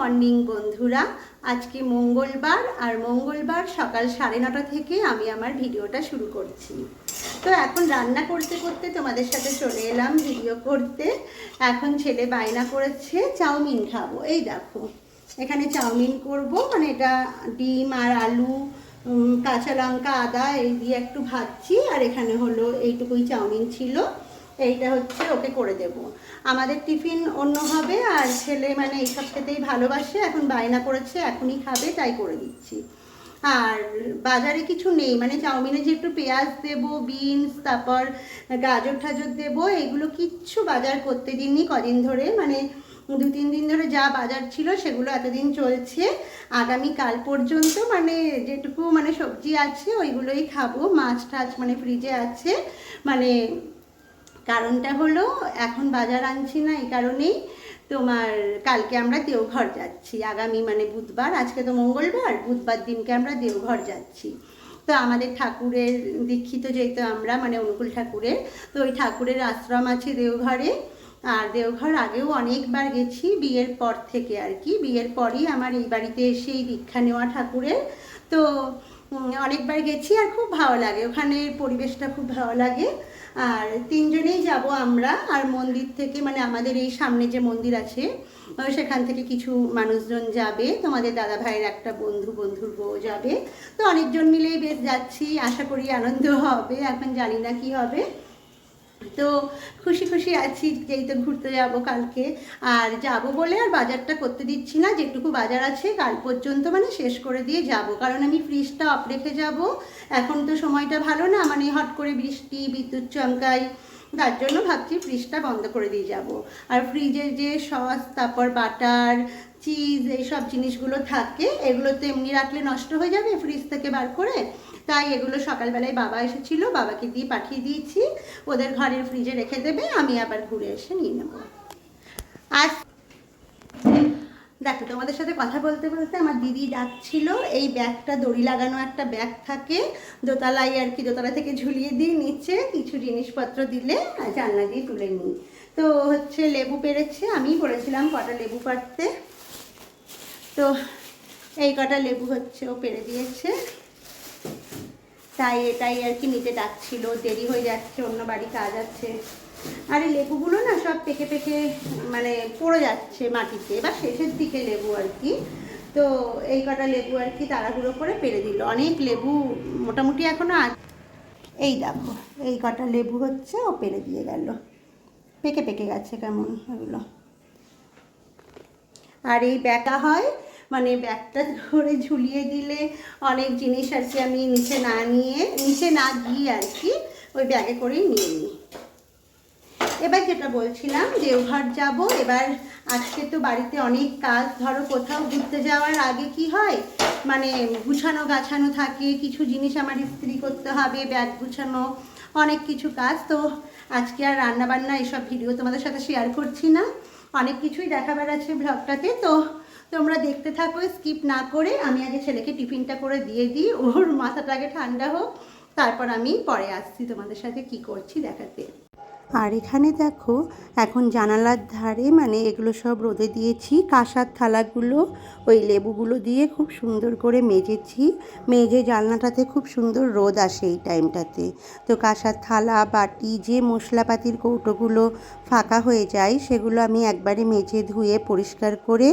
Morning বন্ধুরা। আজকে মঙ্গলবার, আর মঙ্গলবার সকাল সাড়ে নটা থেকে আমি আমার ভিডিওটা শুরু করছি। তো এখন রান্না করতে করতে তোমাদের সাথে চলে এলাম ভিডিও করতে। এখন ছেলে বায়না করেছে, চাউমিন খাব। এই দেখো, এখানে চাউমিন করব। মানে এটা ডিম আর আলু কাঁচা লঙ্কা, আদা, এই দিয়ে একটু ভাজছি। আর এখানে হলো এইটুকুই চাউমিন ছিল। এইটা হচ্ছে, ওকে করে দেব। আমাদের টিফিন অন্য হবে, আর ছেলে মানে এইসব খেতেই ভালোবাসে, এখন বায়না করেছে, এখনই খাবে, তাই করে দিচ্ছি। আর বাজারে কিছু নেই মানে চাউমিনে যে একটু পেঁয়াজ দেব, বিনস, তারপর গাজর ঠাজর দেব, এগুলো কিচ্ছু বাজার করতে দিননি কদিন ধরে মানে দু তিন দিন ধরে যা বাজার ছিল সেগুলো এতদিন চলছে। আগামী কাল পর্যন্ত মানে যেটুকু মানে সবজি আছে, ওইগুলোই খাব। মাছ টাছ মানে ফ্রিজে আছে মানে কারণটা হলো, এখন বাজার আনছি না এই কারণেই তোমার কালকে আমরা দেওঘর যাচ্ছি। আগামী মানে বুধবার, আজকে তো মঙ্গলবার, বুধবার দিনকে আমরা দেওঘর যাচ্ছি। তো আমাদের ঠাকুরের, দীক্ষিত যেহেতু আমরা মানে অনুকূল ঠাকুরের, তো ওই ঠাকুরের আশ্রম আছে দেওঘরে। আর দেওঘর আগেও অনেকবার গেছি, বিয়ের পর থেকে আর কি। বিয়ের পরই আমার এই বাড়িতে এসেই দীক্ষা নেওয়া ঠাকুরের। তো অনেকবার গেছি আর খুব ভালো লাগে। ওখানে পরিবেশটা খুব ভালো লাগে। আর তিনজনেই যাব আমরা, আর মন্দির থেকে মানে আমাদের এই সামনে যে মন্দির আছে সেখান থেকে কিছু মানুষজন যাবে, তোমাদের দাদা ভাইয়ের একটা বন্ধু বন্ধুর বউ যাবে। তো অনেকজন মিলেই বেশ যাচ্ছি, আশা করি আনন্দ হবে, এখন জানি না কি হবে। তো খুশি খুশি আছি যেই তো ঘুরতে যাব কালকে। আর যাব বলে আর বাজারটা করতে দিচ্ছি না, যেটুকু বাজার আছে কাল পর্যন্ত মানে শেষ করে দিয়ে যাব। কারণ আমি ফ্রিজটা অফ রেখে যাব। এখন তো সময়টা ভালো না মানে হট করে বৃষ্টি, বিদ্যুৎ চমকায় তার জন্য ভাবছি ফ্রিজটা বন্ধ করে দিয়ে যাব। আর ফ্রিজের যে সস তারপর বাটার চিজ এইসব জিনিসগুলো থাকে এগুলো তো এমনি রাখলে নষ্ট হয়ে যাবে ফ্রিজ থেকে বার করে। তাই এগুলো সকালবেলায় বাবা এসেছিল, বাবাকে দিয়ে পাঠিয়ে দিয়েছি। ওদের ঘরের ফ্রিজে রেখে দেবে, আমি আবার ঘুরে এসে নিয়ে নেব। আজ দেখো, তোমাদের সাথে কথা বলতে বলতে আমার দিদি ডাকছিল এই ব্যাগটা, দড়ি লাগানো একটা ব্যাগ থাকে, দোতলায় আর কি, দোতলা থেকে ঝুলিয়ে দিই নিচে কিছু জিনিসপত্র দিলে জানলা দিয়ে তুলে নিই। তো হচ্ছে লেবু পেরেছে, আমিই বলেছিলাম কটা লেবু পাড়তে। তো এই কটা লেবু হচ্ছে, ও পেরে দিয়েছে। তাই এটাই আর কি নিতে ডাকছিল, দেরি হয়ে যাচ্ছে, অন্য বাড়ি কাজ আছে আর এই লেবুগুলো না সব পেকে পেকে মানে পড়ে যাচ্ছে মাটিতে বা শেষের দিকে লেবু আর কি। তো এই কটা লেবু আর কি তাড়াহুড়ো করে পেরে দিল। অনেক লেবু মোটামুটি এখনও আ- এই দেখো, এই কটা লেবু হচ্ছে, ও পেরে দিয়ে গেল। পেকে পেকে গেছে কেমন এগুলো আর এই ব্যাগটা হয় মানে ব্যাগটা ধরে ঝুলিয়ে দিলে অনেক জিনিস আর কি আমি নিচে না নিয়ে, নিচে না গিয়ে আর কি ওই ব্যাগে করেই নিয়ে নিই। এবার যেটা বলছিলাম দেওঘর যাব, এবার আজকে তো বাড়িতে অনেক কাজ, ধরো কোথাও ঘুরতে যাওয়ার আগে কি হয়? মানে গুছানো গাছানো থাকে, কিছু জিনিস আমার ইস্ত্রি করতে হবে, ব্যাগ গুছানো, অনেক কিছু কাজ। তো আজকে আর রান্না বান্না এসব ভিডিও তোমাদের সাথে শেয়ার করছি না। অনেক কিছুই দেখাবার আছে ব্লগটাতে তো তোমরা দেখতে থাকো স্কিপ না করে আমি আগে ছেলেকে টিফিনটা করে দিয়ে দিই, ওর মাথাটা আগে ঠান্ডা হোক, তারপর আমি পরে আসছি তোমাদের সাথে কি করছি দেখাতে। আর এখানে দেখো, এখন জানালার ধারে মানে এগুলো সব রোদে দিয়েছি, কাঁসার থালাগুলো, ওই লেবুগুলো দিয়ে খুব সুন্দর করে মেজেছি। মেজে জানলাটাতে খুব সুন্দর রোদ আসে এই টাইমটাতে। তো কাঁসার থালা, বাটি, যে মশলাপাতির কৌটোগুলো ফাঁকা হয়ে যায়, সেগুলো আমি একবারে মেজে ধুয়ে পরিষ্কার করে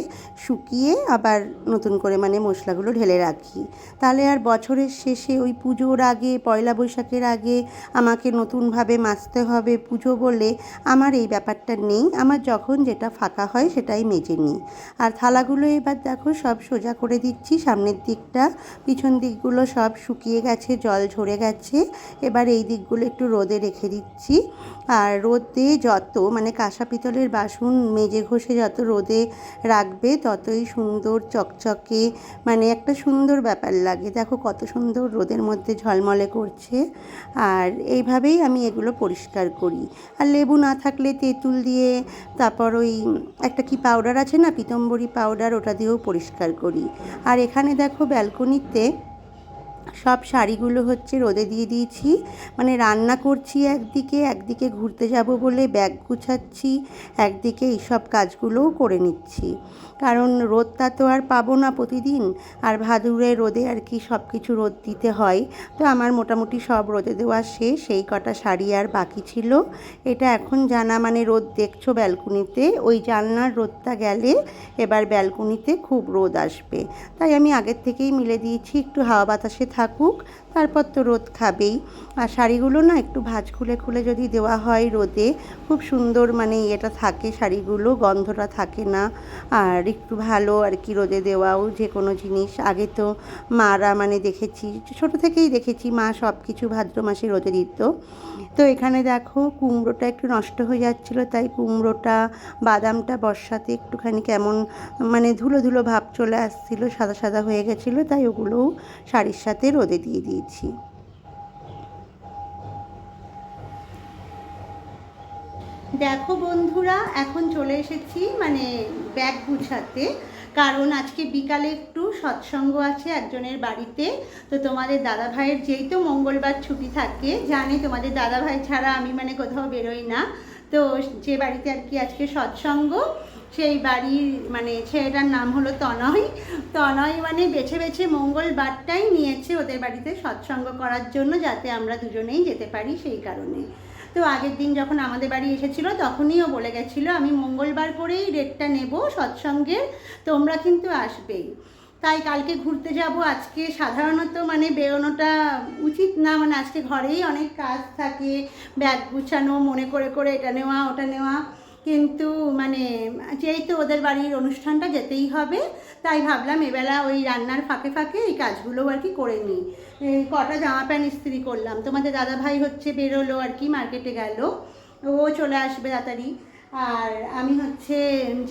শুকিয়ে আবার নতুন করে মানে মশলাগুলো ঢেলে রাখি। তাহলে আর বছরের শেষে ওই পুজোর আগে, পয়লা বৈশাখের আগে আমাকে নতুনভাবে মাজতে হবে, পুজো বলে আমার এই ব্যাপারটা নেই, আমার যখন যেটা ফাঁকা হয় সেটাই মেজে নিই। আর থালাগুলো এবার দেখো সব সোজা করে দিচ্ছি, সামনের দিকটা, পিছন দিকগুলো সব শুকিয়ে গেছে, জল ঝরে গেছে। এবার এই দিকগুলো একটু রোদে রেখে দিচ্ছি। আর রোদে যত মানে কাঁসা পিতলের বাসন মেজে ঘষে যত রোদে রাখবে, ততই সুন্দর চকচকে মানে একটা সুন্দর ব্যাপার লাগে। দেখো কত সুন্দর রোদের মধ্যে ঝলমলে করছে। আর এইভাবেই আমি এগুলো পরিষ্কার করি। আর লেবু না থাকলে তেঁতুল দিয়ে তারপর ওই একটা কি পাউডার আছে না, পিতম্বরী পাউডার ওটা দিয়েও পরিষ্কার করি। আর এখানে দেখো ব্যালকনিতে সব শাড়িগুলো হচ্ছে রোদে দিয়ে দিয়েছি। মানে রান্না করছি একদিকে একদিকে ঘুরতে যাব বলে ব্যাগ গুছাচ্ছি, একদিকে এইসব কাজগুলোও করে নিচ্ছি। কারণ রোদটা তো আর পাবো না প্রতিদিন। আর ভাদুরে রোদে আর কি সব কিছু রোদ দিতে হয়। তো আমার মোটামুটি সব রোদে দেওয়া শেষ। সেই কটা শাড়ি আর বাকি ছিল। এটা এখন জানা মানে রোদ দেখছ ব্যালকনিতে। ওই জানলার রোদটা গেলে এবার ব্যালকনিতে খুব রোদ আসবে। তাই আমি আগের থেকেই মিলে দিয়েছি, একটু হাওয়া বাতাসে থাকুক, তারপর তো রোদ খাবেই। আর শাড়িগুলো না একটু ভাঁজ খুলে খুলে যদি দেওয়া হয় রোদে, খুব সুন্দর মানে এটা থাকে শাড়িগুলো, গন্ধটা থাকে না। আর একটু ভালো আর কি রোদে দেওয়াও যে কোনো জিনিস। আগে তো মারা মানে দেখেছি, ছোট থেকেই দেখেছি, মা সব কিছু ভাদ্র মাসে রোদে দিত। তো এখানে দেখো কুমড়োটা একটু নষ্ট হয়ে যাচ্ছিল, তাই কুমড়োটা, বাদামটা বর্ষাতে একটুখানি কেমন মানে ধুলো ধুলো ভাব চলে আসছিল, সাদা সাদা হয়ে গেছিল, তাই ওগুলোও শাড়ির সাথে রোদে দিয়ে দিয়েছি। দেখো বন্ধুরা, এখন চলে এসেছি মানে ব্যাগ গুছাতে। কারণ আজকে বিকালে একটু সৎসঙ্গ আছে একজনের বাড়িতে। তো তোমাদের দাদা ভাইয়ের যেই তো মঙ্গলবার ছুটি থাকে, জানে তোমাদের দাদা ভাই ছাড়া আমি মানে কোথাও বেরোই না। তো যে বাড়িতে আর কি আজকে সৎসঙ্গ, সেই বাড়ির মানে ছেলেটার নাম হলো তনয়। তনয় মানে বেছে বেছে মঙ্গলবারটাই নিয়েছে ওদের বাড়িতে সৎসঙ্গ করার জন্য যাতে আমরা দুজনেই যেতে পারি সেই কারণে। তো আগের দিন যখন আমাদের বাড়ি এসেছিল, তখনই ও বলে গেছিল, আমি মঙ্গলবার করেই রেটটা নেব সৎসঙ্গের তোমরা কিন্তু আসবেই। তাই কালকে ঘুরতে যাব। আজকে সাধারণত মানে বেরোনোটা উচিত না মানে আজকে ঘরেই অনেক কাজ থাকে, ব্যাগ গুছানো, মনে করে করে এটা নেওয়া, ওটা নেওয়া। কিন্তু মানে যেহেতু ওদের বাড়ির অনুষ্ঠানটা যেতেই হবে, তাই ভাবলাম এবেলা ওই রান্নার ফাঁকে ফাঁকে এই কাজগুলো আর কি করে নিই। কটা জামা প্যান্ট ইস্ত্রি করলাম। তোমাদের দাদা ভাই হচ্ছে বেরোলো আর কি, মার্কেটে গেল। ও চলে আসবে তাড়াতাড়ি। আর আমি হচ্ছে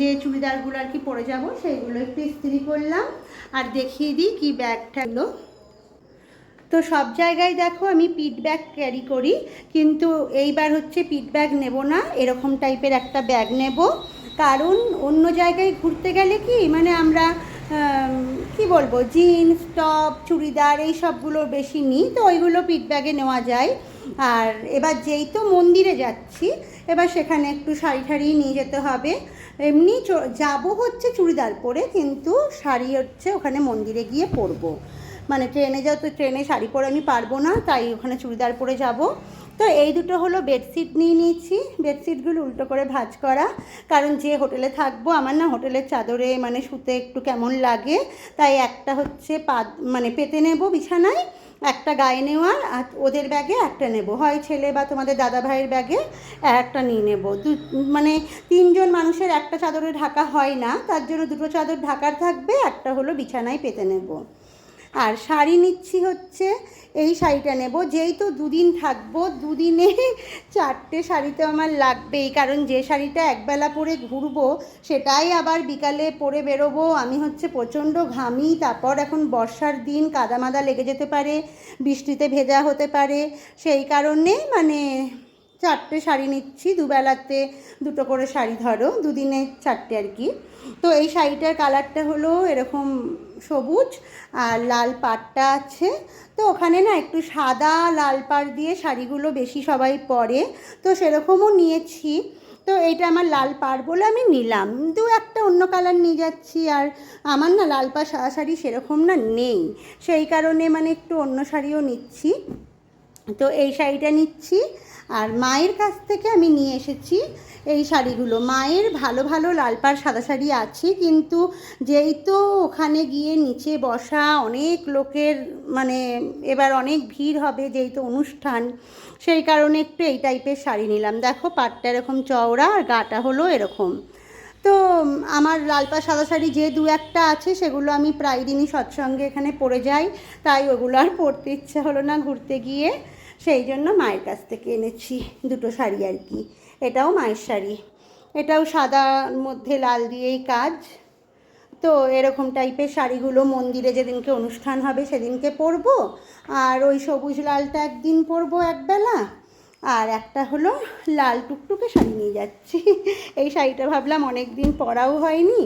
যে চুড়িদারগুলো আর কি পরে যাব, সেইগুলো একটু ইস্ত্রি করলাম। আর দেখিয়ে দিই কী ব্যাগটা তো সব জায়গায় দেখো আমি পিট ব্যাগ ক্যারি করি কিন্তু এইবার হচ্ছে পিট ব্যাগ নেব না এরকম টাইপের একটা ব্যাগ নেব। কারণ অন্য জায়গায় ঘুরতে গেলে কি মানে আমরা আম, কি বলব জিন্স টপ চুড়িদার এই সবগুলো বেশি নিই তো ওইগুলো পিট ব্যাগে নেওয়া যায়। আর এবার যেই তো মন্দিরে যাচ্ছি এবার সেখানে একটু শাড়ি ঠাড়ি নিয়ে যেতে হবে। এমনি যাব হচ্ছে চুড়িদার পরে কিন্তু শাড়ি হচ্ছে ওখানে মন্দিরে গিয়ে পরবো। মানে ট্রেনে যাও তো ট্রেনে শাড়ি পরে আমি পারব না, তাই ওখানে চুড়িদার পরে যাব। তো এই দুটো হলো বেডশিট নিয়ে নিয়েছি। বেডশিটগুলো উল্টো করে ভাঁজ করা। কারণ যে হোটেলে থাকব, আমার না হোটেলের চাদরে মানে শুতে একটু কেমন লাগে। তাই একটা হচ্ছে পা মানে পেতে নেব বিছানায়, একটা গায়ে নেওয়ার, আর ওদের ব্যাগে একটা নেব। হয় ছেলে বা তোমাদের দাদা ভাইয়ের ব্যাগে একটা নিয়ে নেব। দু মানে তিনজন মানুষের একটা চাদরে ঢাকা হয় না, তার জন্য দুটো চাদর ঢাকার থাকবে, একটা হলো বিছানায় পেতে নেব। আর শাড়ি নিচ্ছি হচ্ছে এই শাড়িটা নেব। যেই তো দুদিন থাকব, দুদিনে চারটে শাড়ি তো আমার লাগবেই। কারণ যে শাড়িটা একবেলা পরে ঘুরবো, সেটাই আবার বিকালে পরে বেরোবো। আমি হচ্ছে প্রচণ্ড ঘামি, তারপর এখন বর্ষার দিন কাদামাদা লেগে যেতে পারে, বৃষ্টিতে ভেজা হতে পারে। সেই কারণে মানে চারটে শাড়ি নিচ্ছি, দুবেলাতে দুটো করে শাড়ি ধরো, দুদিনে চারটে আর কি। তো এই শাড়িটার কালারটা হলো এরকম সবুজ আর লাল পাটটা আছে। তো ওখানে না একটু সাদা লাল পাড় দিয়ে শাড়িগুলো বেশি সবাই পরে। তো সেরকমও নিয়েছি। তো এইটা আমার লাল পাড় বলে আমি নিলাম। দু একটা অন্য কালার নিয়ে যাচ্ছি আর আমার না লাল পাড় সাদা শাড়ি সেরকম না নেই। সেই কারণে মানে একটু অন্য শাড়িও নিচ্ছি। তো এই শাড়িটা নিচ্ছি। আর মায়ের কাছ থেকে আমি নিয়ে এসেছি এই শাড়িগুলো। মায়ের ভালো ভালো লাল পাড় সাদা শাড়ি আছে, কিন্তু যেই তো ওখানে গিয়ে নিচে বসা অনেক লোকের মানে এবার অনেক ভিড় হবে যেই তো অনুষ্ঠান, সেই কারণে একটু এই টাইপের শাড়ি নিলাম। দেখো পাটটা এরকম চওড়া আর গাটা হলো এরকম। তো আমার লাল পাড় সাদা শাড়ি যে দু একটা আছে, সেগুলো আমি প্রায় দিনই সৎসঙ্গে এখানে পরে যাই, তাই ওগুলো আর পরতে ইচ্ছা হলো না ঘুরতে গিয়ে। সেই জন্য মায়ের কাছ থেকে এনেছি দুটো শাড়ি আর কি। এটাও মায়ের শাড়ি। এটাও সাদার মধ্যে লাল দিয়েই কাজ। তো এরকম টাইপের শাড়িগুলো মন্দিরে যেদিনকে অনুষ্ঠান হবে সেদিনকে পরবো। আর ওই সবুজ লালটা একদিন পরবো একবেলা। আর একটা হলো লাল টুকটুকে শাড়ি নিয়ে যাচ্ছি। এই শাড়িটা ভাবলাম অনেক দিন পরাও হয়নি।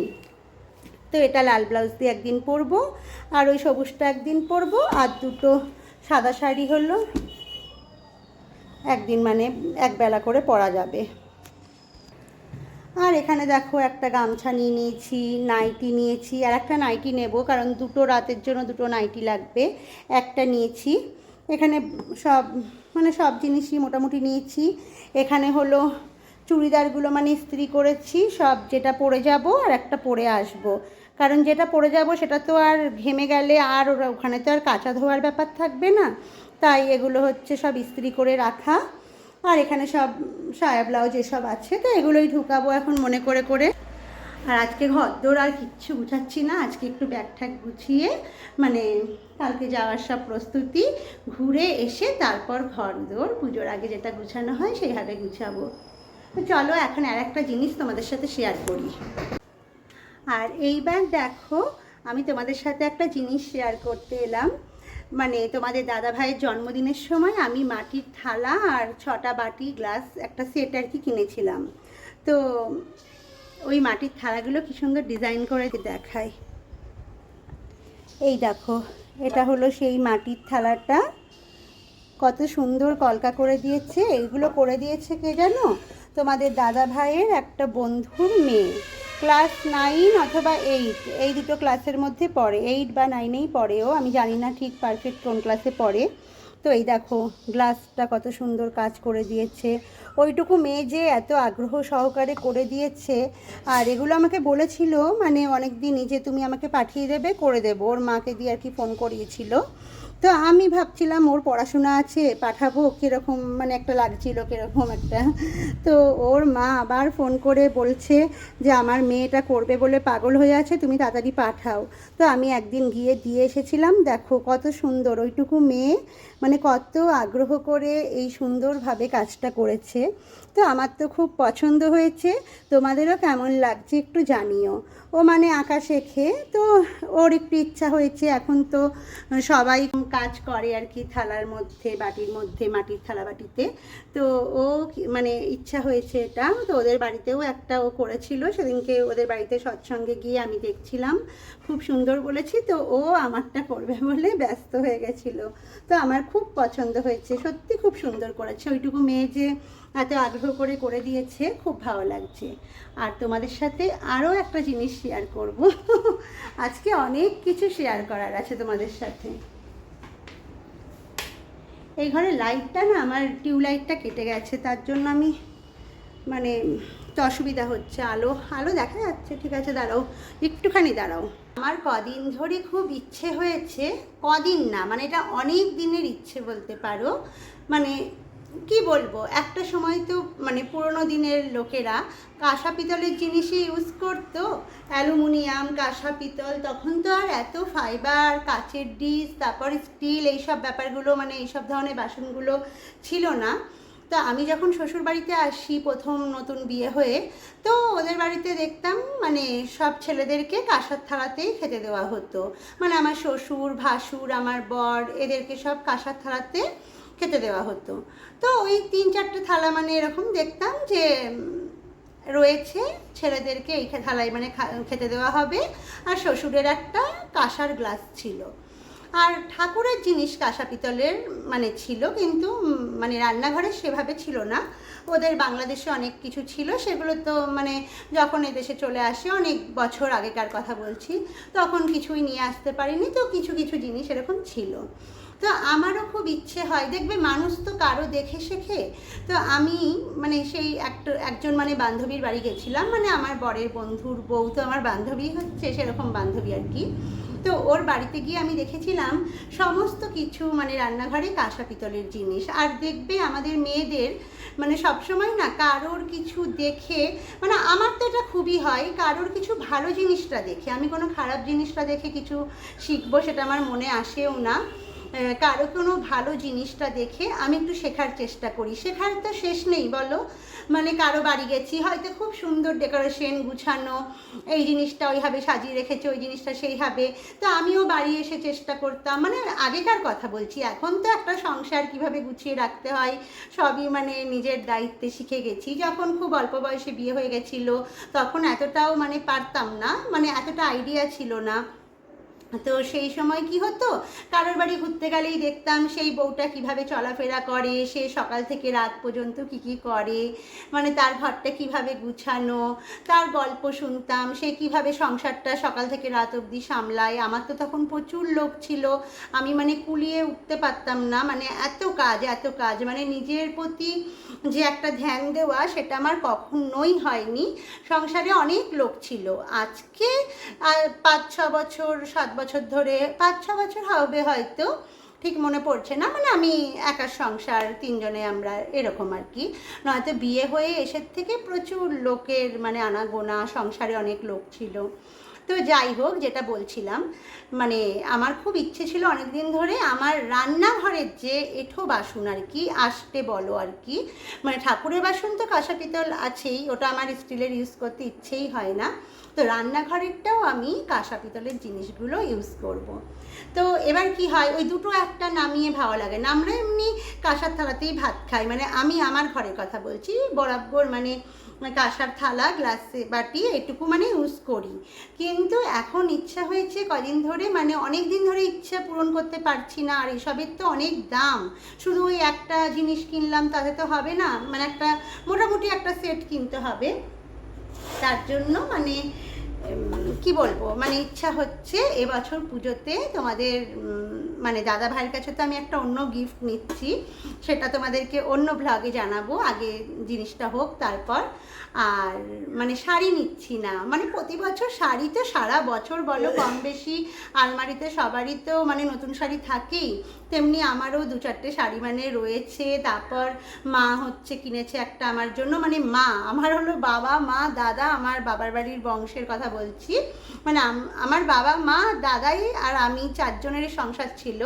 তো এটা লাল ব্লাউজ দিয়ে একদিন পরবো। আর ওই সবুজটা একদিন পরবো। আর দুটো সাদা শাড়ি হলো একদিন মানে একবেলা করে পরা যাবে। আর এখানে দেখো একটা গামছা নিয়ে নিয়েছি, নাইটি নিয়েছি, আর একটা নাইটি নেব, কারণ দুটো রাতের জন্য দুটো নাইটি লাগবে। একটা নিয়েছি, এখানে সব মানে সব জিনিসই মোটামুটি নিয়েছি। এখানে হলো চুড়িদারগুলো মানে ইস্ত্রি করেছি, সব যেটা পরে যাব আর একটা পরে আসব। কারণ যেটা পরে যাব সেটা তো আর ঘেমে গেলে আর ওরা, ওখানে তো আর কাঁচা ধোয়ার ব্যাপার থাকবে না। তাই এগুলো হচ্ছে সব ইস্ত্রি করে রাখা। আর এখানে সব সায়া ব্লাউজ এসব আছে, তো এগুলোই ঢুকাবো এখন মনে করে করে। আর আজকে ঘরদোর আর কিচ্ছু গুছাচ্ছি না, আজকে একটু ব্যাগ ঠ্যাগ গুছিয়ে মানে কালকে যাওয়ার সব প্রস্তুতি, ঘুরে এসে তারপর ঘরদোর পুজোর আগে যেটা গুছানো হয় সেই হাতে গুছাবো। তো চলো এখন আর একটা জিনিস তোমাদের সাথে শেয়ার করি। আর এইবার দেখো, আমি তোমাদের সাথে একটা জিনিস শেয়ার করতে এলাম। মানে তোমাদের দাদা ভাইয়ের জন্মদিনের সময় আমি মাটির থালা আর ছটা বাটি গ্লাস, একটা সেট আর কি কিনেছিলাম। তো ওই মাটির থালাগুলো কি সুন্দর ডিজাইন করে দেখায়। এই দেখো, এটা হলো সেই মাটির থালাটা। কত সুন্দর কলকা করে দিয়েছে, এইগুলো করে দিয়েছে কে জানো? তোমাদের দাদা ভাইয়ের একটা বন্ধুর মেয়ে। ক্লাস নাইন অথবা এইট, এই দুটো ক্লাসের মধ্যে পড়ে। এইট বা নাইনেই পড়েও, আমি জানি না ঠিক পারফেক্ট কোন ক্লাসে পড়ে। তো এই দেখো গ্লাসটা কত সুন্দর কাজ করে দিয়েছে। ওইটুকু মেয়ে যে এত আগ্রহ সহকারে করে দিয়েছে, আর এগুলো আমাকে বলেছিল মানে অনেক দিনই যে তুমি আমাকে পাঠিয়ে দেবে, করে দেবো। ওর মাকে দিয়ে আর কি ফোন করিয়েছিল। তো আমি ভাবছিলাম ওর পড়াশোনা আছে, পাঠাবো কীরকম মানে একটা লাগছিল কীরকম একটা। তো ওর মা আবার ফোন করে বলছে যে আমার মেয়েটা করবে বলে পাগল হয়ে আছে, তুমি তাড়াতাড়ি পাঠাও। তো আমি একদিন গিয়ে দিয়ে এসেছিলাম, দেখো কত সুন্দর, ওইটুকু মেয়ে মানে কত আগ্রহ করে এই সুন্দরভাবে কাজটা করেছে। তো আমার তো খুব পছন্দ হয়েছে। তোমাদেরও কেমন লাগছে একটু জানিও। ও মানে আঁকা শেখে তো ওর একটু ইচ্ছা হয়েছে। এখন তো সবাই কাজ করে আর কি থালার মধ্যে, বাটির মধ্যে, মাটির থালা বাটিতে। তো ও মানে ইচ্ছা হয়েছে এটা। তো ওদের বাড়িতেও একটা ও করেছিল। সেদিনকে ওদের বাড়িতে সৎসঙ্গে গিয়ে আমি দেখছিলাম। খুব সুন্দর বলেছি, তো ও আমারটা করবে বলে ব্যস্ত হয়ে গেছিল। তো আমার খুব পছন্দ হয়েছে, সত্যি খুব সুন্দর করেছে। ওইটুকু মেয়ে যে এত আগ্রহ করে করে দিয়েছে, খুব ভালো লাগছে। আর তোমাদের সাথে আরও একটা জিনিস শেয়ার করব। আজকে অনেক কিছু শেয়ার করার আছে তোমাদের সাথে। এই ঘরে লাইটটা না, আমার টিউবলাইটটা কেটে গেছে, তার জন্য আমি মানে অসুবিধা হচ্ছে। আলো আলো দেখা যাচ্ছে, ঠিক আছে, দাঁড়াও, একটুখানি দাঁড়াও। আমার কদিন ধরে খুব ইচ্ছে হয়েছে, কদিন না মানে এটা অনেক দিনের ইচ্ছে বলতে পারো। মানে কি বলব, একটা সময় তো মানে পুরোনো দিনের লোকেরা কাঁসা পিতলের জিনিসই ইউজ করতো। অ্যালুমিনিয়াম কাঁসা পিতল তখন তো আর এত ফাইবার কাচের ডিশ তারপর স্টিল এইসব ব্যাপারগুলো মানে এইসব ধরনের বাসনগুলো ছিল না। তো আমি যখন শ্বশুর বাড়িতে আসি প্রথম নতুন বিয়ে হয়ে, তো ওদের বাড়িতে দেখতাম মানে সব ছেলেদেরকে কাঁসার থালাতেই খেতে দেওয়া হতো। মানে আমার শ্বশুর, ভাসুর, আমার বর, এদেরকে সব কাঁসার থালাতে খেতে দেওয়া হতো। তো ওই তিন চারটে থালা মানে এরকম দেখতাম যে রয়েছে ছেলেদেরকে এই থালায় মানে খেতে দেওয়া হবে। আর শ্বশুরের একটা কাঁসার গ্লাস ছিল। আর ঠাকুরের জিনিস কাঁসা পিতলের মানে ছিল, কিন্তু মানে রান্নাঘরে সেভাবে ছিল না। ওদের বাংলাদেশে অনেক কিছু ছিল, সেগুলো তো মানে যখন এদেশে চলে আসে, অনেক বছর আগেকার কথা বলছি, তখন কিছুই নিয়ে আসতে পারিনি, তো কিছু কিছু জিনিস এরকম ছিল। তো আমারও খুব ইচ্ছে হয়, দেখবে মানুষ তো কারও দেখে শেখে। তো আমি মানে সেই একটা, একজন মানে বান্ধবীর বাড়ি গেছিলাম মানে আমার বরের বন্ধুর বউ তো আমার বান্ধবী হচ্ছে, সেরকম বান্ধবী আর কি। তো ওর বাড়িতে গিয়ে আমি দেখেছিলাম সমস্ত কিছু মানে রান্নাঘরে কাঁসা পিতলের জিনিস। আর দেখবে আমাদের মেয়েদের মানে সবসময় না কারোর কিছু দেখে মানে আমার তো এটা খুবই হয়, কারোর কিছু ভালো জিনিসটা দেখে। আমি কোনো খারাপ জিনিসটা দেখে কিছু শিখব সেটা আমার মনে আসেও না। কারও কোনো ভালো জিনিসটা দেখে আমি একটু শেখার চেষ্টা করি। শেখার তো শেষ নেই, বলো? মানে কারও বাড়ি গেছি, হয়তো খুব সুন্দর ডেকোরেশন গুছানো, এই জিনিসটা ওইভাবে সাজিয়ে রেখেছে, ওই জিনিসটা সেইভাবে। তো আমিও বাড়ি এসে চেষ্টা করতাম। মানে আগেকার কথা বলছি, এখন তো একটা সংসার কীভাবে গুছিয়ে রাখতে হয়, সবই মানে নিজের দায়িত্বে শিখে গেছি। যখন খুব অল্প বয়সে বিয়ে হয়ে গেছিল, তখন এতটাও মানে পারতাম না মানে এতটা আইডিয়া ছিল না। তো সেই সময় কি হতো? কারোর বাড়ি ঘুরতে গেলেই দেখতাম সেই বউটা কীভাবে চলাফেরা করে, সে সকাল থেকে রাত পর্যন্ত কি কি করে মানে তার ঘরটা কীভাবে গুছানো, তার গল্প শুনতাম, সে কীভাবে সংসারটা সকাল থেকে রাত অবধি সামলায়। আমার তো তখন প্রচুর লোক ছিল, আমি মানে কুলিয়ে উঠতে পারতাম না মানে এত কাজ এত কাজ মানে নিজের প্রতি যে একটা ধ্যান দেওয়া, সেটা আমার কখনোই হয়নি। সংসারে অনেক লোক ছিল। আজকে আর পাঁচ, ছ বছর, সাত বছর ধরে, পাঁচ, ছ বছর হবে হয়তো, ঠিক মনে পড়ছে না। মানে আমি একা সংসার, তিনজনে আমরা এরকম আর কি। নয়তো বিয়ে হয়ে এসে থেকে প্রচুর লোকের মানে আনাগোনা, সংসারে অনেক লোক ছিল। তো যাই হোক যেটা বলছিলাম মানে আমার খুব ইচ্ছে ছিল অনেক দিন ধরে আমার রান্নাঘরের যে এঁঠো বাসন আর কি আসতে বলো আর কি মানে ঠাকুরের বাসন তো কাঁসা পিতল আছেই, ওটা আমার স্টিলের ইউজ করতে ইচ্ছেই হয় না, তো রান্নাঘরেরটাও আমি কাঁসা পিতলের জিনিসগুলো ইউজ করব। তো এবার কি হয়, ওই দুটো একটা নামিয়ে ভালো লাগে না, আমরা এমনি কাঁসার থালাতেই ভাত খাই মানে আমি আমার ঘরের কথা বলছি, বরাবর মানে কাঁসার থালা, গ্লাসে বাটি, এটুকু মানে ইউজ করি। কিন্তু এখন ইচ্ছা হয়েছে কদিন ধরে মানে অনেক দিন ধরে ইচ্ছা পূরণ করতে পারছি না, আর এসবের তো অনেক দাম। শুধু ওই একটা জিনিস কিনলাম, তাতে তো হবে না। মানে একটা মোটামুটি একটা সেট কিনতে হবে। তার জন্য মানে কি বলব? মানে ইচ্ছা হচ্ছে এবছর পুজোতে তোমাদের মানে দাদা ভাইয়ের কাছে তো আমি একটা অন্য গিফট নিচ্ছি। সেটা তোমাদেরকে অন্য ব্লগে জানাব। আগে জিনিসটা হোক, তারপর আর মানে শাড়ি নিচ্ছি না। মানে প্রতি বছর শাড়ি তো সারা বছর বলো, কম বেশি আলমারিতে সবারই তো মানে নতুন শাড়ি থাকেই। তেমনি আমারও দু চারটে শাড়ি মানে রয়েছে। তারপর মা হচ্ছে কিনেছে একটা আমার জন্য। মানে মা, আমার হলো বাবা, মা, দাদা, আমার বাবার বাড়ির বংশের কথা বলছি। মানে আমার বাবা, মা, দাদাই আর আমি চারজনের সংসার ছিল।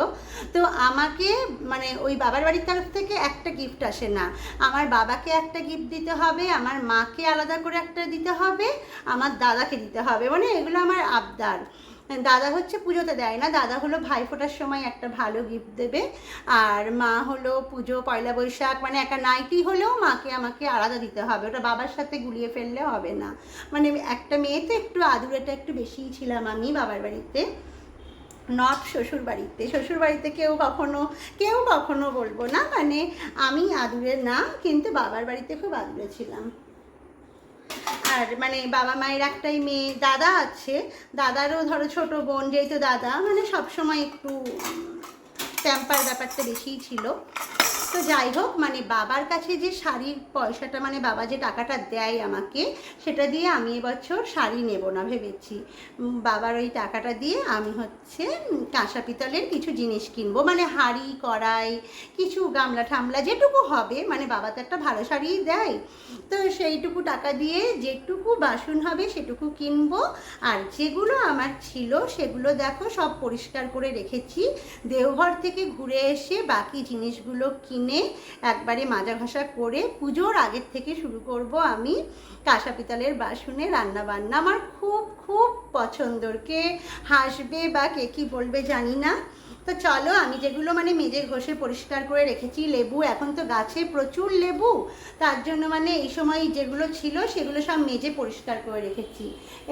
তো আমাকে মানে ওই বাবার বাড়ির তরফ থেকে একটা গিফট আসে না। আমার বাবাকে একটা গিফট দিতে হবে, আমার মাকে আলাদা করে একটা দিতে হবে, আমার দাদাকে দিতে হবে। মানে এগুলো আমার আবদার। দাদা হচ্ছে পুজোতে দেয় না, দাদা হলো ভাই ফোটার সময় একটা ভালো গিফট দেবে। আর মা হলো পুজো, পয়লা বৈশাখ মানে একটা নাইটি হলেও মাকে আমাকে আলাদা দিতে হবে। ওটা বাবার সাথে গুলিয়ে ফেললে হবে না। মানে একটা মেয়ে তো একটু আদুরেটা একটু বেশিই ছিলাম আমি বাবার বাড়িতে। নট শ্বশুর বাড়িতে। শ্বশুর বাড়িতে কেউ কখনো কেউ কখনো বলব না মানে আমি আদুরে না, কিন্তু বাবার বাড়িতে খুব আদুরে ছিলাম। আর মানে বাবা মায়ের একটাই মেয়ে, দাদা আছে। দাদারও ধরো ছোট বোন, যেহেতু দাদা মানে সবসময় একটু ট্যাম্পার ব্যাপারটা বেশিই ছিল। তো যাই হোক মানে বাবার কাছে যে শাড়ির পয়সাটা মানে বাবা যে টাকাটা দেয় আমাকে, সেটা দিয়ে আমি এবছর শাড়ি নেব না ভেবেছি। বাবার ওই টাকাটা দিয়ে আমি হচ্ছে কাঁসা পিতলের কিছু জিনিস কিনবো। মানে হাঁড়ি, কড়াই, কিছু গামলা ঠামলা যেটুকু হবে মানে বাবা তো একটা ভালো শাড়িই দেয়। তো সেইটুকু টাকা দিয়ে যেটুকু বাসন হবে সেটুকু কিনবো। আর যেগুলো আমার ছিল, সেগুলো দেখো সব পরিষ্কার করে রেখেছি। দেওঘর থেকে ঘুরে এসে বাকি জিনিসগুলো কিনে একবারে মাজা ঘষা করে পুজোর আগের থেকে শুরু করব আমি। কাঁসা পিতালের বাসনে রান্না বান্না। আমার খুব খুব পছন্দর। কে হাসবে বা কে কী বলবে জানি না। তো চলো, আমি যেগুলো মানে মেজে ঘষে পরিষ্কার করে রেখেছি, লেবু, এখন তো গাছে প্রচুর লেবু, তার জন্য মানে এই সময় যেগুলো ছিল সেগুলো সব মেজে পরিষ্কার করে রেখেছি।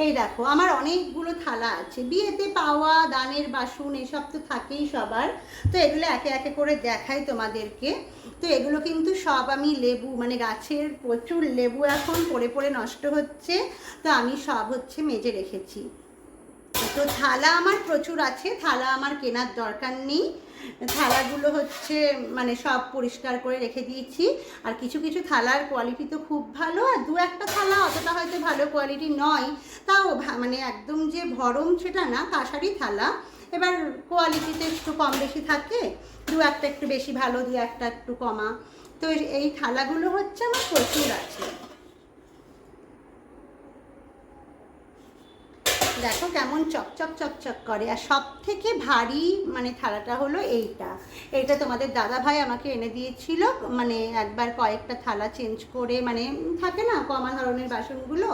এই দেখো, আমার অনেকগুলো থালা আছে, বিয়েতে পাওয়া, দানের বাসন, এসব তো থাকেই সবার। তো এগুলো একে একে করে দেখাই তোমাদেরকে। তো এগুলো কিন্তু সব আমি লেবু মানে গাছের প্রচুর লেবু এখন পড়ে পড়ে নষ্ট হচ্ছে, তো আমি সব হচ্ছে মেজে রেখেছি। তো থালা আমার প্রচুর আছে, থালা আমার কেনার দরকার নেই। থালাগুলো হচ্ছে মানে সব পরিষ্কার করে রেখে দিয়েছি। আর কিছু কিছু থালার কোয়ালিটি তো খুব ভালো, আর দু একটা থালা অতটা হয়তো ভালো কোয়ালিটি নয়। তাও মানে একদম যে ভরম সেটা না কাঁসারই থালা। এবার কোয়ালিটিতে একটু কম বেশি থাকে, দু একটা একটু বেশি ভালো, দু একটা একটু কমা। তো এই থালাগুলো হচ্ছে আমার প্রচুর আছে। দেখো কেমন চকচক চকচক করে। আর সব থেকে ভারী মানে থালাটা হলো এইটা। এইটা তোমাদের দাদা ভাই আমাকে এনে দিয়েছিল। মানে একবার কয়েকটা থালা চেঞ্জ করে মানে থাকে না, কমা ধরনের বাসনগুলো,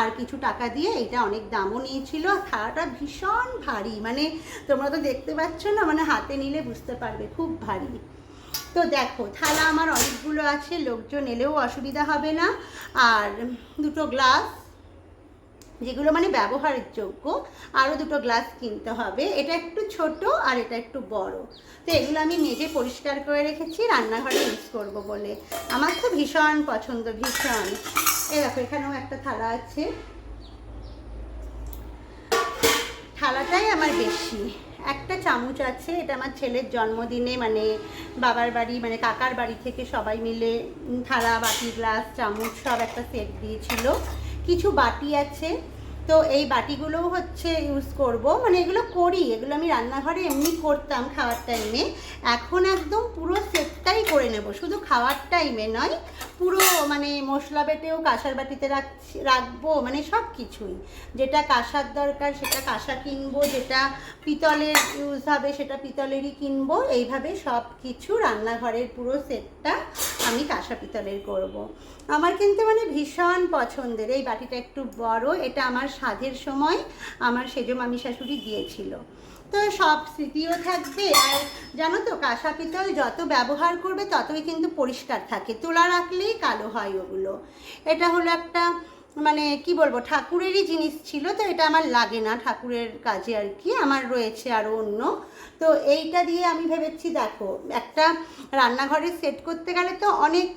আর কিছু টাকা দিয়ে এইটা অনেক দামও নিয়েছিল। আর থালাটা ভীষণ ভারী। মানে তোমরা তো দেখতে পাচ্ছ না মানে হাতে নিলে বুঝতে পারবে, খুব ভারী। তো দেখো, থালা আমার অনেকগুলো আছে, লোকজন এলেও অসুবিধা হবে না। আর দুটো গ্লাস যেগুলো মানে ব্যবহারের যোগ্য আরও দুটো গ্লাস কিনতে হবে। এটা একটু ছোট আর এটা একটু বড়। তো এগুলো আমি মেজে পরিষ্কার করে রেখেছি, রান্নাঘরে ইউজ করব বলে। আমার তো ভীষণ পছন্দ, ভীষণ। এ দেখো, এখানেও একটা থালা আছে। থালাটাই আমার বেশি। একটা চামচ আছে, এটা আমার ছেলের জন্মদিনে মানে বাবার বাড়ি মানে কাকার বাড়ি থেকে সবাই মিলে থালা, বাটি, গ্লাস, চামচ সব একটা সেট দিয়েছিল। কিছু বাটি আছে। তো এই বাটিগুলোও হচ্ছে ইউজ করব। মানে এগুলো করি, এগুলো আমি রান্নাঘরে এমনি করতাম খাওয়ার টাইমে এখন একদম পুরো সেটটাই করে নেব। শুধু খাওয়ার টাইমে নয়, পুরো মানে মশলা বেটেও কাঁসার বাটিতে রাখছি, রাখব মানে সব কিছুই। যেটা কাঁসার দরকার সেটা কাঁসা কিনবো, যেটা পিতলের ইউজ হবে সেটা পিতলেরই কিনবো। এইভাবে সব কিছু রান্নাঘরের পুরো সেটটা আমি কাঁসা পিতলের করব। আমার কিন্তু মানে ভীষণ পছন্দের। এই বাটিটা একটু বড়, এটা আমার সাধের সময়, আমার সেজো মামি শাশুড়ি দিয়েছিল। তো সব স্মৃতিও থাকবে, আর জানো তো, কাঁসা পিতল যত ব্যবহার করবে, ততই কিন্তু পরিষ্কার থাকে। তোলা রাখলেই কালো হয় ওগুলো। এটা হলো একটা মানে কি বলব, ঠাকুরেরই জিনিস ছিল, তো এটা আমার লাগে না ঠাকুরের কাজে আর কি, আমার রয়েছে আরও অন্য। তো এইটা দিয়ে আমি ভেবেছি, দেখো, একটা রান্নাঘরে সেট করতে গেলে তো অনেক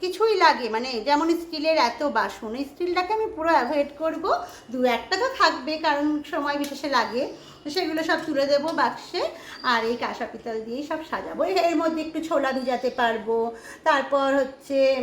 কিছুই লাগে মানে যেমন স্টিলের এত বাসন স্টিলটাকে আমি পুরো অ্যাভয়েড করব, দু একটা তো থাকবে কারণ সময় বিশেষে লাগে। সেগুলো সব তুলে দেবো বাক্সে আর এই কাঁসা পিতল দিয়েই সব সাজাবো। এর- এর মধ্যে একটু ছোলা ভিজাতে পারব। তারপর হচ্ছে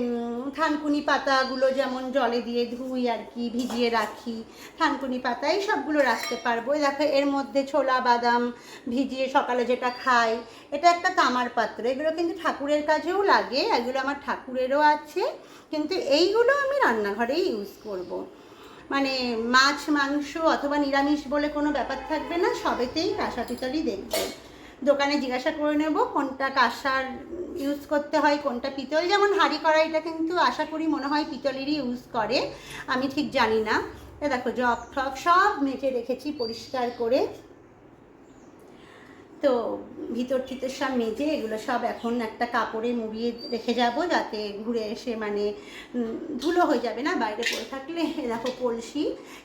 থানকুনি পাতাগুলো যেমন জলে দিয়ে ধুই আর কি, ভিজিয়ে রাখি, থানকুনি পাতা এই সবগুলো রাখতে পারব। দেখো, এর মধ্যে ছোলা, বাদাম ভিজিয়ে সকালে যেটা খাই, এটা একটা তামার পাত্র। এগুলো কিন্তু ঠাকুরের কাজেও লাগে, এগুলো আমার ঠাকুরেরও আছে, কিন্তু এইগুলো আমি রান্নাঘরেই ইউজ করব। মানে মাছ, মাংস অথবা নিরামিষ বলে কোনো ব্যাপার থাকবে না, সবেতেই কাঁসা পিতলই দেখবে। দোকানে জিজ্ঞাসা করে নেব কোনটা কাঁসার ইউজ করতে হয়, কোনটা পিতল। যেমন হাঁড়ি কড়াইটা কিন্তু আশা করি মনে হয় পিতলেরই ইউজ করে, আমি ঠিক জানি না। দেখো জগ ঠক সব মেজে রেখেছি পরিষ্কার করে। তো ভিতর টিতর সব মেজে এগুলো সব এখন একটা কাপড়ে মুড়িয়ে রেখে যাব যাতে ঘুরে এসে মানে ধুলো হয়ে যাবে না বাইরে পড়ে থাকলে। দেখো কলসি,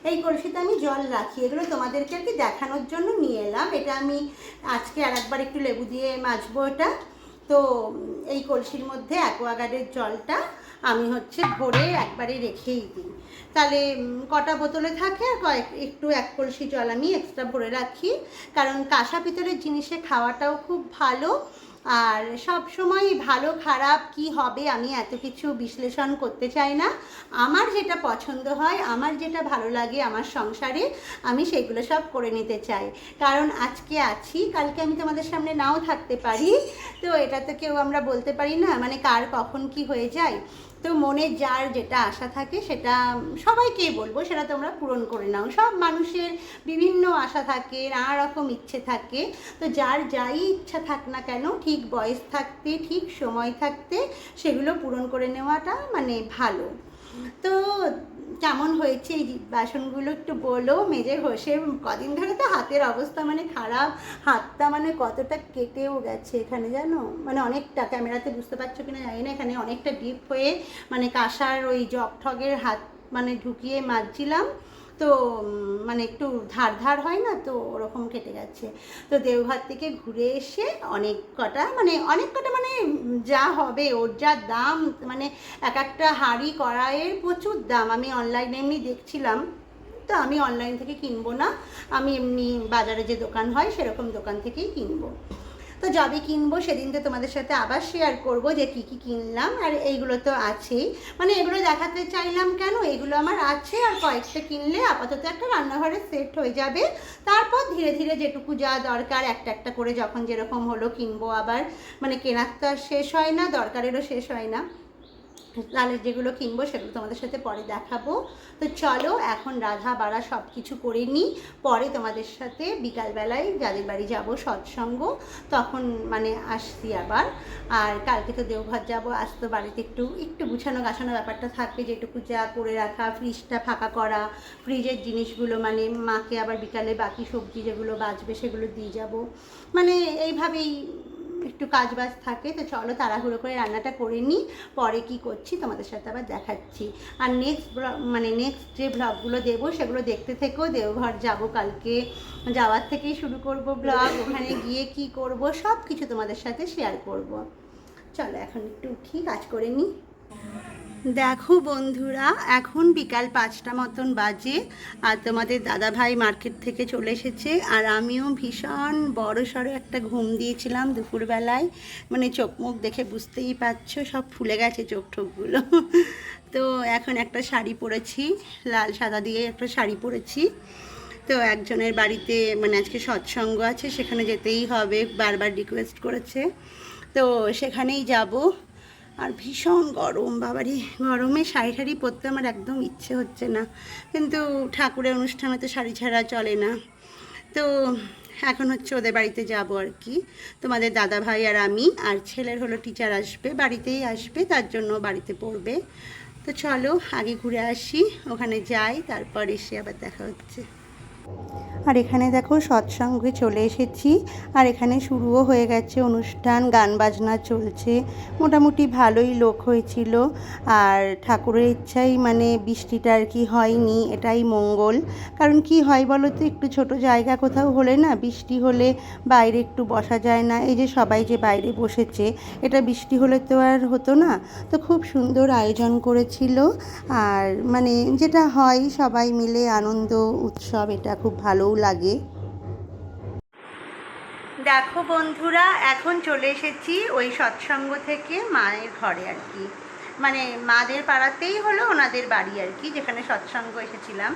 এই কলসিতে আমি জল রাখি। এগুলো তোমাদেরকে আর কি দেখানোর জন্য নিয়ে এলাম। এটা আমি আজকে আর একবার একটু লেবু দিয়ে মাজবো এটা। তো এই কলসির মধ্যে অ্যাকোয়াগার্ডের জলটা আমি হচ্ছে ভরে একবারে রেখেই দিই। তাহলে কটা বোতলে থাকে? আর কয়েক, একটু এক কলসি জল আমি এক্সট্রা ভরে রাখি। কারণ কাঁসা পিতলের জিনিসে খাওয়াটাও খুব ভালো। আর সব সময় ভালো, খারাপ কি হবে আমি এত কিছু বিশ্লেষণ করতে চাই না। আমার যেটা পছন্দ হয়, আমার যেটা ভালো লাগে, আমার সংসারে আমি সেগুলো সব করে নিতে চাই। কারণ আজকে আছি, কালকে আমি তোমাদের সামনে নাও থাকতে পারি। তো এটা তো কেউ আমরা বলতে পারি না মানে কার কখন কি হয়ে যায়। তো মনে যার যেটা আশা থাকে সেটা সবাইকেই বলব, সেটা তোমরা পূরণ করে নাও। সব মানুষের বিভিন্ন আশা থাকে, নানা রকম ইচ্ছে থাকে। তো যার যাই ইচ্ছা থাক না কেন, ঠিক বয়স থাকতে, ঠিক সময় থাকতে সেগুলো পূরণ করে নেওয়াটা মানে ভালো। তো কেমন হয়েছে এই বাসনগুলো একটু বলো? মেজে ঘষে কদিন ধরে তো হাতের অবস্থা মানে খারাপ। হাতটা মানে কতটা কেটেও গেছে এখানে জানো? মানে অনেকটা, ক্যামেরাতে বুঝতে পারছ কিনা জানি না, এখানে অনেকটা ডিপ হয়ে মানে কাঁসার ওই জগ ঠগের হাত মানে ঢুকিয়ে মাজছিলাম। তো মানে একটু ধার ধার হয় না তো ওরকম কেটে গেছে। তো দেওঘর থেকে ঘুরে এসে অনেক কটা মানে অনেক কটা মানে যা হবে, ওর যা দাম মানে এক একটা হাঁড়ি কড়াইয়ের প্রচুর দাম। আমি অনলাইনে এমনি দেখছিলাম, তো আমি অনলাইন থেকে কিনবো না। আমি এমনি বাজারে যে দোকান হয়, সেরকম দোকান থেকেই কিনবো। তো যবে কিনবো সেদিন তো তোমাদের সাথে আবার শেয়ার করব যে কি কি কিনলাম, আর এইগুলো তো আছেই। মানে এগুলো দেখাতে চাইলাম কেন? এগুলো আমার আছে, আর কয়েকটা কিনলে আপাতত একটা রান্নাঘরে সেট হয়ে যাবে। তারপর ধীরে ধীরে যেটুকু যা দরকার, একটা একটা করে যখন যেরকম হলো কিনবো আবার। মানে কেনার তো আর শেষ হয় না, দরকারেরও শেষ হয় না। লালের যেগুলো কিনবো সেগুলো তোমাদের সাথে পরে দেখাবো। তো চলো, এখন রাধা, বাড়া সব কিছু করে নিই। পরে তোমাদের সাথে বিকালবেলায় যাদের বাড়ি যাব সৎসঙ্গ, তখন মানে আসছি আবার। আর কালকে তো দেওঘর যাব, আজ তো বাড়িতে একটু একটু গুছানো গাছানো ব্যাপারটা থাকবে যেটুকু যা করে রাখা ফ্রিজটা ফাঁকা করা ফ্রিজের জিনিসগুলো মানে মাকে আবার বিকালে বাকি সবজি যেগুলো বাঁচবে সেগুলো দিয়ে যাব। মানে এইভাবেই একটু কাজ বাজ থাকে, তো চলো তাড়াহুড়ো করে রান্নাটা করে নিই। পরে কি করছি তোমাদের সাথে আবার দেখাচ্ছি। আর নেক্সট মানে নেক্সট যে ব্লগগুলো দেবো সেগুলো দেখতে থেকেও দেওঘর যাব কালকে, যাওয়ার থেকেই শুরু করব ব্লগ ওখানে গিয়ে কি করব সব কিছু তোমাদের সাথে শেয়ার করব। চলো এখন একটু উঠি, কাজ করে নিই। দেখো বন্ধুরা, এখন বিকাল পাঁচটা মতন বাজে আর তোমাদের দাদা ভাই মার্কেট থেকে চলে এসেছে আর আমিও ভীষণ বড় সড়ো একটা ঘুম দিয়েছিলাম দুপুরবেলায়। মানে চোখ মুখ দেখে বুঝতেই পারছ, সব ফুলে গেছে চোখ ঠোকগুলো। তো এখন একটা শাড়ি পরেছি, লাল সাদা দিয়ে একটা শাড়ি পরেছি। তো একজনের বাড়িতে মানে আজকে সৎসঙ্গ আছে, সেখানে যেতেই হবে, বারবার রিকোয়েস্ট করেছে। তো সেখানেই যাব। আর ভীষণ গরম, বাবারি, গরমে শাড়ি টাড়ি পরতে আমার একদম ইচ্ছে হচ্ছে না। কিন্তু ঠাকুরের অনুষ্ঠানে তো শাড়ি ছাড়া চলে না। তো এখন হচ্ছে ওদের বাড়িতে যাব আর কি। তোমাদের দাদা ভাই আর আমি, আর ছেলের হলো টিচার আসবে, বাড়িতেই আসবে, তার জন্য বাড়িতে পড়বে। তো চলো, আগে ঘুরে আসি, ওখানে যাই, তারপর এসে আবার দেখা হচ্ছে। আর এখানে দেখো সৎসঙ্গে চলে এসেছি। আর এখানে শুরুও হয়ে গেছে অনুষ্ঠান, গান বাজনা চলছে। মোটামুটি ভালোই লোক হয়েছিল। আর ঠাকুরের ইচ্ছাই মানে বৃষ্টিটা আর কি হয়নি, এটাই মঙ্গল। কারণ কি হয় বলো তো, একটু ছোট জায়গা কোথাও হলে না বৃষ্টি হলে বাইরে একটু বসা যায় না। এই যে সবাই যে বাইরে বসেছে, এটা বৃষ্টি হলে তো আর হতো না। তো খুব সুন্দর আয়োজন করেছিল। আর মানে যেটা হয় সবাই মিলে আনন্দ, উৎসব, এটা খুব ভালোও লাগে। দেখো বন্ধুরা, এখন চলে এসেছি ওই সৎসঙ্গ থেকে মায়ের ঘরে আর কি। মানে মাদের পাড়াতেই হলো ওনাদের বাড়ি আর কি, যেখানে সৎসঙ্গ এসেছিলাম।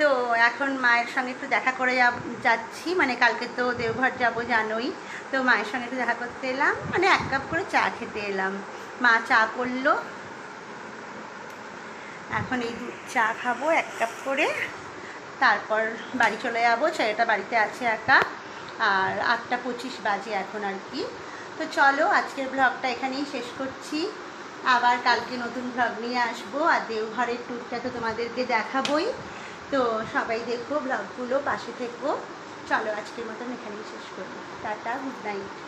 তো এখন মায়ের সঙ্গে একটু দেখা করে যাচ্ছি। মানে কালকে তো দেওঘর যাব জানোই, তো মায়ের সঙ্গে একটু দেখা করতে এলাম। মানে এক কাপ করে চা খেতে এলাম। মা চা করল। এখন এই দুধ চা খাব এক কাপ করে। তারপর বাড়ি চলে যাব। ছেলেটা বাড়িতে আছে একা। আর আটটা পঁচিশ বাজে এখন আর কি। তো চলো, আজকের ব্লগটা এখানেই শেষ করছি। আবার কালকে নতুন ব্লগ নিয়ে আসব। আর দেওঘরের ট্যুরটা তো তোমাদেরকে দেখাবোই। তো সবাই দেখো ব্লগগুলো পাশে থেকো। চলো, আজকের মতন এখানেই শেষ করব। Tata good night